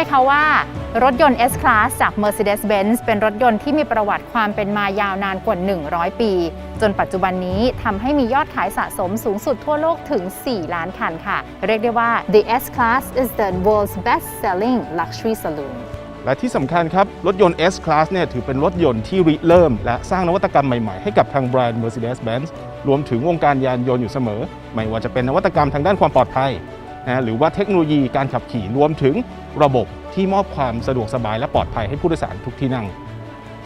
ไหมคะว่า รถยนต์ S-Class จาก Mercedes-Benz เป็นรถยนต์ที่มีประวัติความเป็นมายาวนานกว่า 100 ปี จนปัจจุบันนี้ทำให้มียอดขายสะสมสูงสุดทั่วโลกถึง 4 ล้านคันค่ะ เรียกได้ว่า the S-Class is the world's best-selling luxury saloon และที่สำคัญครับ รถยนต์ S-Class เนี่ยถือเป็นรถยนต์ที่ริเริ่ม และสร้างนวัตกรรมใหม่ ๆ ให้กับทางแบรนด์ Mercedes-Benz รวมถึงวงการยานยนต์อยู่เสมอ ไม่ว่าจะเป็นนวัตกรรมทางด้านความปลอดภัย นะหรือว่าเทคโนโลยีการขับขี่รวมถึงระบบที่มอบความสะดวกสบายและปลอดภัยให้ผู้โดยสารทุกที่นั่ง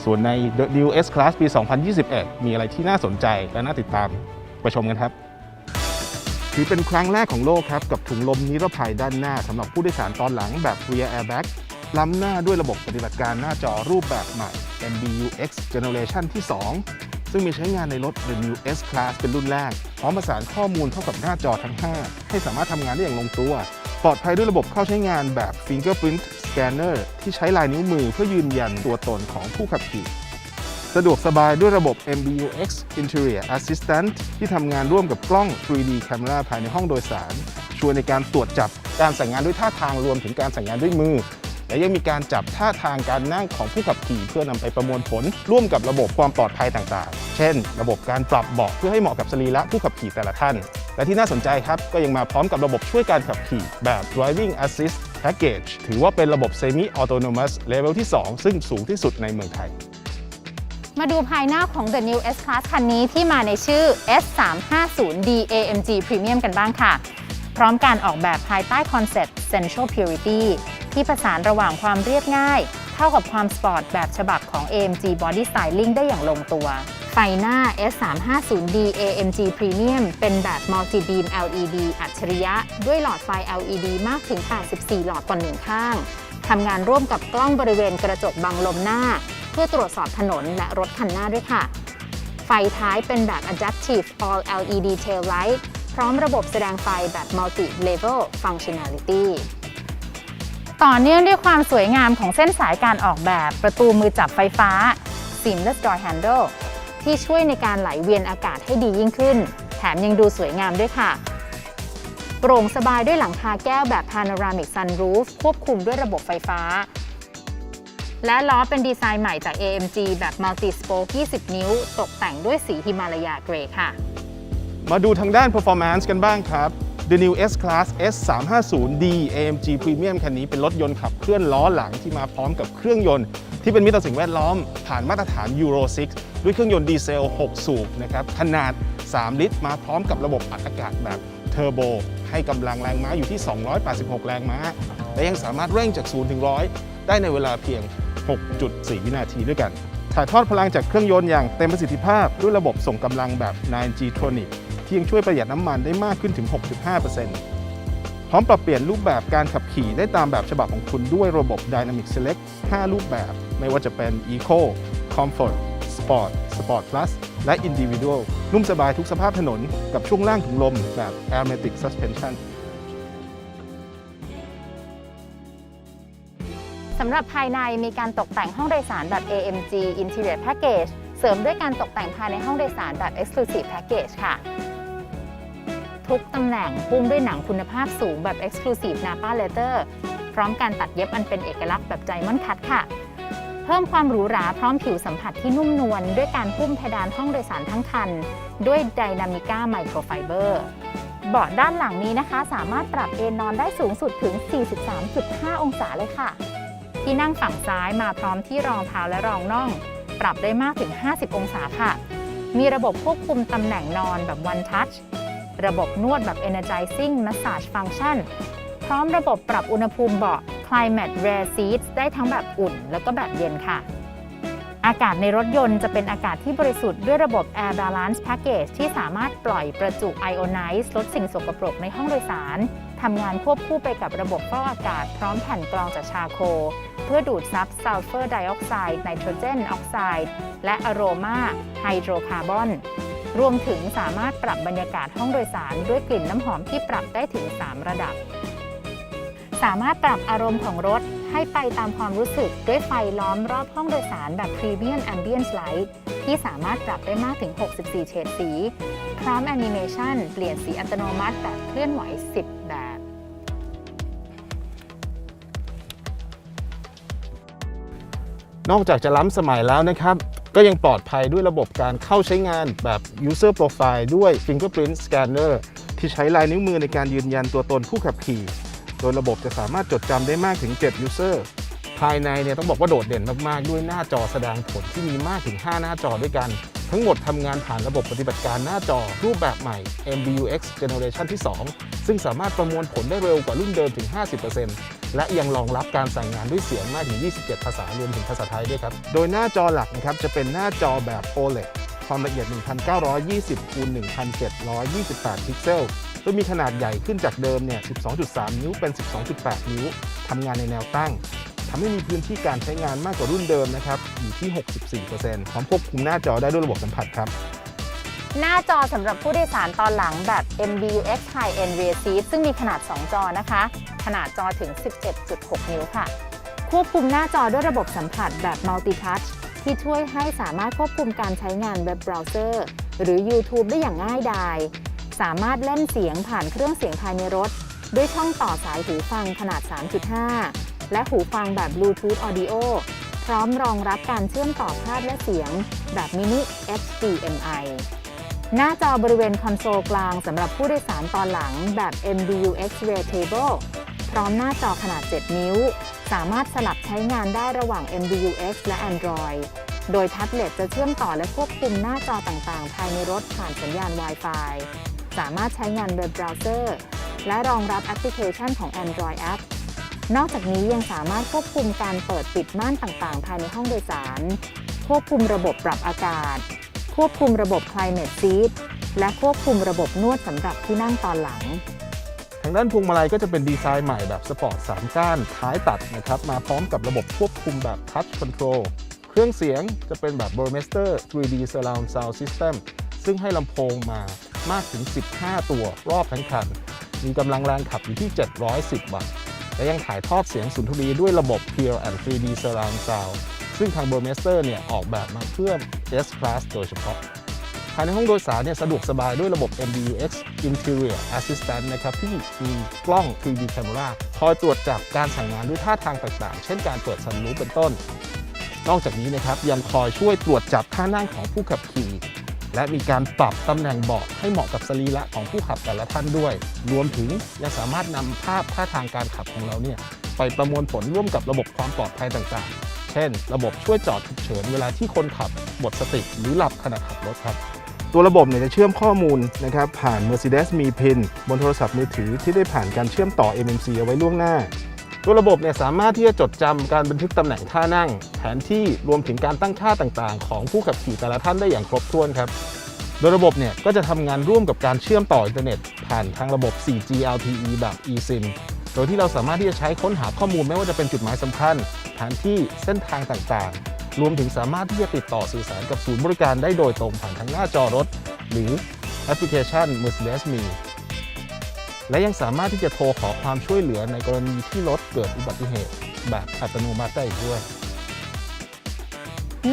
ส่วนใน The New S-Class ปี 2021 มีอะไรที่น่าสนใจและน่าติดตามไปชมกันครับถือเป็นครั้งแรกของโลกครับ กับถุงลมนิรภัยด้านหน้าสำหรับผู้โดยสารตอนหลังแบบ Rear Airbag ล้ำหน้าด้วยระบบปฏิบัติการหน้าจอรูปแบบใหม่ MBUX Generation ที่ 2 ซึ่งมีใช้งานในรถ The New S Class เป็นรุ่นแรก พร้อมประสานข้อมูลเข้ากับหน้าจอทั้ง 5 ให้สามารถทำงานได้อย่างลงตัว ปลอดภัยด้วยระบบเข้าใช้งานแบบ Fingerprint Scanner ที่ใช้ลายนิ้วมือเพื่อยืนยันตัวตนของผู้ขับขี่สะดวกสบายด้วยระบบ MBUX Interior Assistant ที่ทำงานร่วมกับกล้อง 3D Camera ภายในห้องโดยสาร ช่วยในการตรวจจับการสั่งงานด้วยท่าทางรวมถึงการสั่งงานด้วยมือ และยังมีการจับท่าทางการนั่งของผู้ขับขี่เพื่อนำไปประมวลผล ร่วมกับระบบความปลอดภัยต่างๆ เช่น ระบบการปรับเบาะเพื่อให้เหมาะกับสรีระผู้ขับขี่แต่ละท่าน และที่น่าสนใจครับก็ยังมาพร้อมกับระบบช่วยการขับขี่แบบ Driving Assist Package ถือว่าเป็นระบบ Semi Autonomous Level ที่ 2 ซึ่งสูงที่สุดในเมืองไทยมาดูภายนอกของ The New S-Class คันนี้ที่มาในชื่อ S350D AMG Premium กันบ้างค่ะ พร้อมการออกแบบภายใต้คอนเซ็ปต์ Sensual Purity ที่ผสานระหว่างความเรียบง่าย เข้ากับความสปอร์ตแบบฉบับของ AMG Body Styling ได้อย่างลงตัว ไฟหน้า S350D AMG Premium เป็นแบบ Multi Beam LED อัจฉริยะ ด้วยหลอดไฟ LED มากถึง 84 หลอดต่อหนึ่งข้างทำงานร่วมกับกล้องบริเวณกระจกบังลมหน้า เพื่อตรวจสอบถนนและรถคันหน้าด้วยค่ะ ไฟท้ายเป็นแบบ Adaptive All LED Tail Light พร้อมระบบแสดงไฟแบบ Multi Level Functionality ต่อเนื่องด้วยความสวยงามของเส้นสายการออกแบบประตูมือจับไฟฟ้า Seamless Door Handle ที่ช่วยในการไหลเวียนอากาศให้ดียิ่งขึ้น แถมยังดูสวยงามด้วยค่ะโปร่งสบายด้วยหลังคาแก้วแบบ Panoramic Sunroof ควบคุมด้วยระบบไฟฟ้า และล้อเป็นดีไซน์ใหม่จาก AMG แบบ Multi Spoke 20 นิ้ว ตกแต่งด้วยสีฮิมาลายาเกรย์ค่ะ มาดูทางด้าน performance กันบ้างครับ The New S Class S350D AMG Premium คันนี้เป็นรถยนต์ขับเคลื่อนล้อหลังที่มาพร้อมกับเครื่องยนต์ ที่เป็นมิตรต่อสิ่งแวดล้อม ผ่านมาตรฐาน Euro 6 ด้วยเครื่องยนต์ดีเซล 6 สูบนะครับขนาด 3 ลิตร มาพร้อมกับระบบอัดอากาศแบบเทอร์โบให้กำลังแรงม้าอยู่ที่ 286 แรงม้า และยังสามารถเร่งจาก0ถึง100 ได้ในเวลาเพียง 6.4 วินาทีด้วยกัน ถ่ายทอดพลังจากเครื่องยนต์อย่างเต็มประสิทธิภาพด้วยระบบส่งกำลังแบบ 9G Tronic ียังช่วยประหยัดน้ำมันได้มากขึ้นถึง 6.5%พร้อมปรับเปลี่ยนรูปแบบการขับขี่ได้ตามแบบฉบับของคุณด้วยระบบ Dynamic Select 5 รูปแบบ ไม่ว่าจะเป็น Eco Comfort Sport Sport Plus และ Individual นุ่มสบายทุกสภาพถนนกับช่วงล่างถุงลมแบบ Airmatic Suspension สำหรับภายในมีการตกแต่งห้องโดยสารแบบ AMG Interior Package เสริมด้วยการตกแต่งภายในห้องโดยสารแบบ Exclusive Package ค่ะ ทุกตำแหน่งหุ้มด้วยหนังคุณภาพสูงแบบ Exclusive Napa Leather พร้อมการตัดเย็บอันเป็นเอกลักษณ์แบบไ i มอนคั t ค่ะ เพิ่มความหรูหราพร้อมผิวสัมผัสที่นุ่มนวลด้วยการหุ้มเพดานห้องโดยสารทั้งคัน ด้วย Dynamica Microfiber เบาะด้านหลังนี้นะคะ สามารถปรับเอนนอนได้สูงสุดถึง 43.5 องศาเลยค่ะ ที่นั่งฝั่งซ้ายมาพร้อมที่รองเท้าและรองน่อง ปรับได้มากถึง 50 องศาค่ะ มีระบบควบคุมตำแหน่งนอนแบบ One Touch ระบบนวดแบบ Energizing Massage Function พร้อมระบบปรับอุณหภูมิเบาะ Climate rare Seats ได้ทั้งแบบอุ่น แล้วก็แบบเย็นค่ะ อากาศในรถยนต์จะเป็นอากาศที่บริสุทธิ์ด้วยระบบ Air Balance Package ที่สามารถปล่อยประจุ Ionize ลดสิ่งสกปรกในห้องโดยสารทำงานควบคู่ไปกับระบบฟอกอากาศพร้อมแผ่นกรองจากชาโค เพื่อดูดซับซัลเฟอร์ไดออกไซด์ไนโตรเจนออกไซด์และอะโรมาไฮโดรคาร์บอน รวมถึงสามารถปรับบรรยากาศห้องโดยสารด้วยกลิ่นน้ำหอมที่ปรับได้ถึง 3 ระดับ สามารถปรับอารมณ์ของรถให้ไปตามความรู้สึกด้วยไฟล้อมรอบห้องโดยสารแบบ Premium Ambience Light ที่สามารถปรับได้มากถึง 64 เฉดสี พร้อมแอนิเมชันเปลี่ยนสีอัตโนมัติแบบเคลื่อนไหว 10 แบบนอกจากจะล้ำสมัยแล้วนะครับ ก็ยังปลอดภัยด้วยระบบการเข้าใช้งานแบบ user profile ด้วย fingerprint scanner ที่ใช้ลายนิ้วมือในการยืนยันตัวตนผู้ขับขี่ โดยระบบจะสามารถจดจำได้มากถึง 7 user ภายในเนี่ยต้องบอกว่าโดดเด่นมาก ๆ ด้วยหน้าจอแสดงผลที่มีมากถึง 5 หน้าจอด้วยกัน ทั้งหมดทำงานผ่านระบบปฏิบัติการหน้าจอรูปแบบใหม่ MBUX Generation ที่ 2 ซึ่งสามารถประมวลผลได้เร็วกว่ารุ่นเดิมถึง 50%และยังรองรับการสั่งงานด้วยเสียงมากถึง 27 ภาษารวมถึงภาษาไทยด้วยครับ โดยหน้าจอหลักนะครับจะเป็นหน้าจอแบบ OLED ความละเอียด 1920คูณ1728 พิกเซล โดยมีขนาดใหญ่ขึ้นจากเดิมเนี่ย 12.3 นิ้วเป็น 12.8 นิ้ว ทำงานในแนวตั้ง ทำให้มีพื้นที่การใช้งานมากกว่ารุ่นเดิมนะครับอยู่ที่ 64%พร้อมควบคุมหน้าจอได้ด้วยระบบสัมผัสครับหน้าจอสำหรับผู้โดยสารตอนหลังแบบ MBUX High End Rear Seat ซึ่งมีขนาด 2 จอนะคะ ขนาดจอถึง 17.6 นิ้วค่ะ ควบคุมหน้าจอด้วยระบบสัมผัสแบบ Multi Touch ที่ช่วยให้สามารถควบคุมการใช้งานเว็บเบราว์เซอร์ หรือ YouTube ได้อย่างง่ายดาย สามารถเล่นเสียงผ่านเครื่องเสียงภายในรถ ด้วยช่องต่อสายหูฟังขนาด 3.5 และหูฟังแบบ Bluetooth Audio พร้อมรองรับการเชื่อมต่อภาพและเสียง แบบ Mini HDMI หน้าจอบริเวณคอนโซลกลางสำหรับผู้โดยสารตอนหลังแบบ MBUX Rear Table พร้อมหน้าจอขนาด 7 นิ้ว สามารถสลับใช้งานได้ระหว่าง MBUX และ Android โดยแท็บเล็ตจะเชื่อมต่อและควบคุมหน้าจอต่างๆ ภายในรถผ่านสัญญาณ Wi-Fi สามารถใช้งานเว็บเบราว์เซอร์ และรองรับแอปพลิเคชันของ Android App นอกจากนี้ยังสามารถควบคุมการเปิดปิดม่านต่างๆ ภายในห้องโดยสาร ควบคุมระบบปรับอากาศ ควบคุมระบบ Climate Seat และควบคุมระบบนวดสำหรับที่นั่งตอนหลัง ทางด้านพวงมาลัยก็จะเป็นดีไซน์ใหม่แบบสปอร์ต 3 ก้านท้ายตัดนะครับ มาพร้อมกับระบบควบคุมแบบ Touch Control เครื่องเสียงจะเป็นแบบ Burmester 3D Surround Sound System ซึ่งให้ลำโพงมามากถึง 15 ตัวรอบทั้งคัน มีกำลังแรงขับอยู่ที่ 710 วัตต์ และยังถ่ายทอดเสียงสุนทรีด้วยระบบ Pure and 3D Surround Sound ซึ่งทาง Burmester เนี่ยออกแบบมาเพื่อ S Class โดยเฉพาะ ภายในห้องโดยสารเนี่ยสะดวกสบายด้วยระบบ MBUX Interior Assistant นะครับที่มีกล้อง 3D Camera คอยตรวจจับการสั่งงานด้วยท่าทางต่างๆ เช่นการเปิดซันรูเป็นต้น นอกจากนี้นะครับยังคอยช่วยตรวจจับท่านั่งของผู้ขับขี่ และมีการปรับตำแหน่งเบาะให้เหมาะกับสรีระของผู้ขับแต่ละท่านด้วย รวมถึงยังสามารถนำภาพท่าทางการขับของเราเนี่ยไปประมวลผลร่วมกับระบบความปลอดภัยต่างๆ เช่น ระบบช่วยจอดฉุกเฉินเวลาที่คนขับหมดสติหรือหลับขณะขับรถครับตัวระบบเนี่ยจะเชื่อมข้อมูลนะครับผ่าน Mercedes Me Pin บนโทรศัพท์มือถือที่ได้ผ่านการเชื่อมต่อ MMC เอาไว้ล่วงหน้า ตัวระบบเนี่ยสามารถที่จะจดจำการบันทึกตำแหน่งท่านั่ง แผนที่รวมถึงการตั้งค่าต่างๆ ของผู้ขับขี่แต่ละท่านได้อย่างครบถ้วนครับ โดยระบบเนี่ยก็จะทำงานร่วมกับการเชื่อมต่ออินเทอร์เน็ต ผ่านทางระบบ 4G LTE แบบ eSIM โดยที่เราสามารถที่จะใช้ค้นหาข้อมูลไม่ว่าจะเป็นจุดหมายสำคัญแผนที่เส้นทางต่างๆ รวมถึงสามารถที่จะติดต่อสื่อสารกับศูนย์บริการได้โดยตรงผ่านทางหน้าจอรถ หรือแอปพลิเคชัน Mercedes Me และยังสามารถที่จะโทรขอความช่วยเหลือในกรณีที่รถเกิดอุบัติเหตุ แบบอัตโนมัติได้อีกด้วย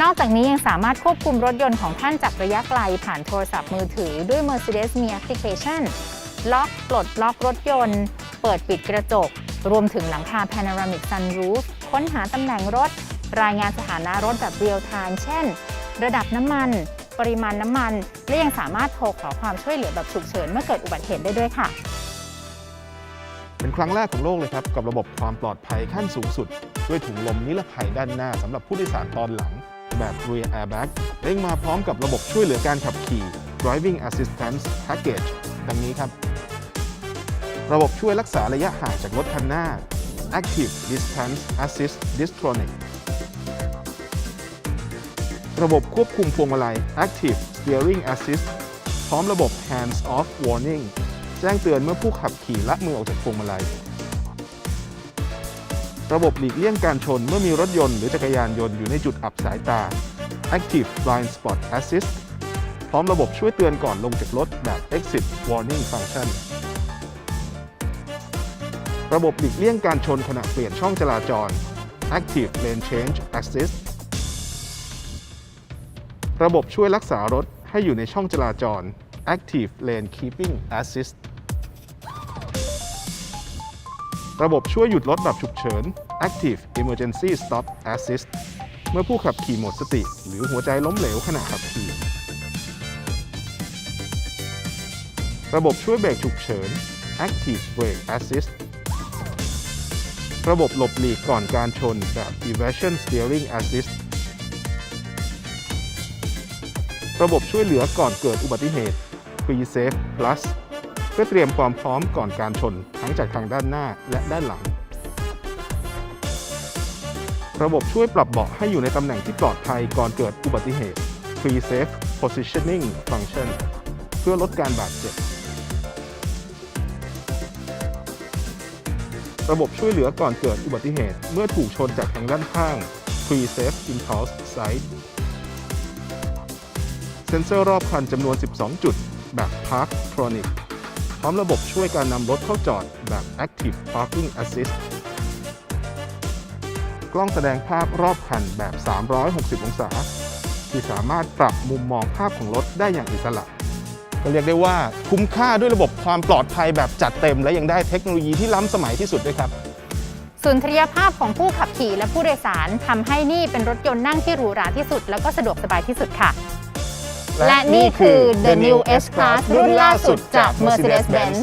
นอกจากนี้ยังสามารถควบคุมรถยนต์ของท่านจากระยะไกลผ่านโทรศัพท์มือถือด้วย Mercedes มีแอปพลิเคชันล็อกปลดล็อกรถยนต์ เปิดปิดกระจก รวมถึงหลังคา Panoramic Sunroof ค้นหาตำแหน่งรถ รายงานสถานะรถแบบเรียลไทม์เช่น ระดับน้ำมัน ปริมาณน้ำมัน และยังสามารถโทรขอความช่วยเหลือแบบฉุกเฉินเมื่อเกิดอุบัติเหตุได้ด้วยค่ะ เป็นครั้งแรกของโลกเลยครับ กับระบบความปลอดภัยขั้นสูงสุด ด้วยถุงลมนิรภัยด้านหน้าสำหรับผู้โดยสารตอนหลัง แบบ Rear Airbag และยังมาพร้อมกับระบบช่วยเหลือการขับขี่ Driving Assistance Package ดังนี้ครับ ระบบช่วยรักษาระยะห่างจากรถคันหน้า Active Distance Assist Distronic ระบบควบคุมพวงมาลัย Active Steering Assist พร้อมระบบ Hands Off Warning แจ้งเตือนเมื่อผู้ขับขี่ละมือออกจากพวงมาลัย ระบบหลีกเลี่ยงการชนเมื่อมีรถยนต์หรือจักรยานยนต์อยู่ในจุดอับสายตา Active Blind Spot Assist พร้อมระบบช่วยเตือนก่อนลงจากรถแบบ Exit Warning Function ระบบหลีกเลี่ยงการชนขณะเปลี่ยนช่องจราจร Active Lane Change Assist ระบบช่วยรักษารถให้อยู่ในช่องจราจร Active Lane Keeping Assist ระบบช่วยหยุดรถแบบฉุกเฉิน Active Emergency Stop Assist เมื่อผู้ขับขี่หมดสติ หรือหัวใจล้มเหลวขณะขับขี่ ระบบช่วยเบรกฉุกเฉิน Active Brake Assist ระบบหลบหลีกก่อนการชนแบบ Evasion Steering Assist ระบบช่วยเหลือก่อนเกิดอุบัติเหตุ Pre-Safe Plus เพื่อเตรียมความพร้อมก่อนการชนทั้งจากทางด้านหน้าและด้านหลัง ระบบช่วยปรับเบาะให้อยู่ในตำแหน่งที่ปลอดภัยก่อนเกิดอุบัติเหตุ Pre-Safe Positioning Function เพื่อลดการบาดเจ็บ ระบบช่วยเหลือก่อนเกิดอุบัติเหตุ เมื่อถูกชนจากทางด้านข้าง Pre-Safe Impulse Sight เซ็นเซอร์รอบคันจำนวน 12 จุด แบบ Park Tronic พร้อมระบบช่วยการนำรถเข้าจอดแบบ Active Parking Assist กล้องแสดงภาพรอบคันแบบ 360 องศา ที่สามารถปรับมุมมองภาพของรถได้อย่างอิสระ ก็เรียกได้ว่าคุ้มค่าด้วยระบบความปลอดภัยแบบจัดเต็ม และยังได้เทคโนโลยีที่ล้ำสมัยที่สุดด้วยครับสุนทรียภาพของผู้ขับขี่และผู้โดยสารทำให้นี่เป็นรถยนต์นั่งที่หรูหราที่สุด แล้วก็สะดวกสบายที่สุดค่ะ และนี่คือ The New S Class รุ่นล่าสุดจาก Mercedes-Benz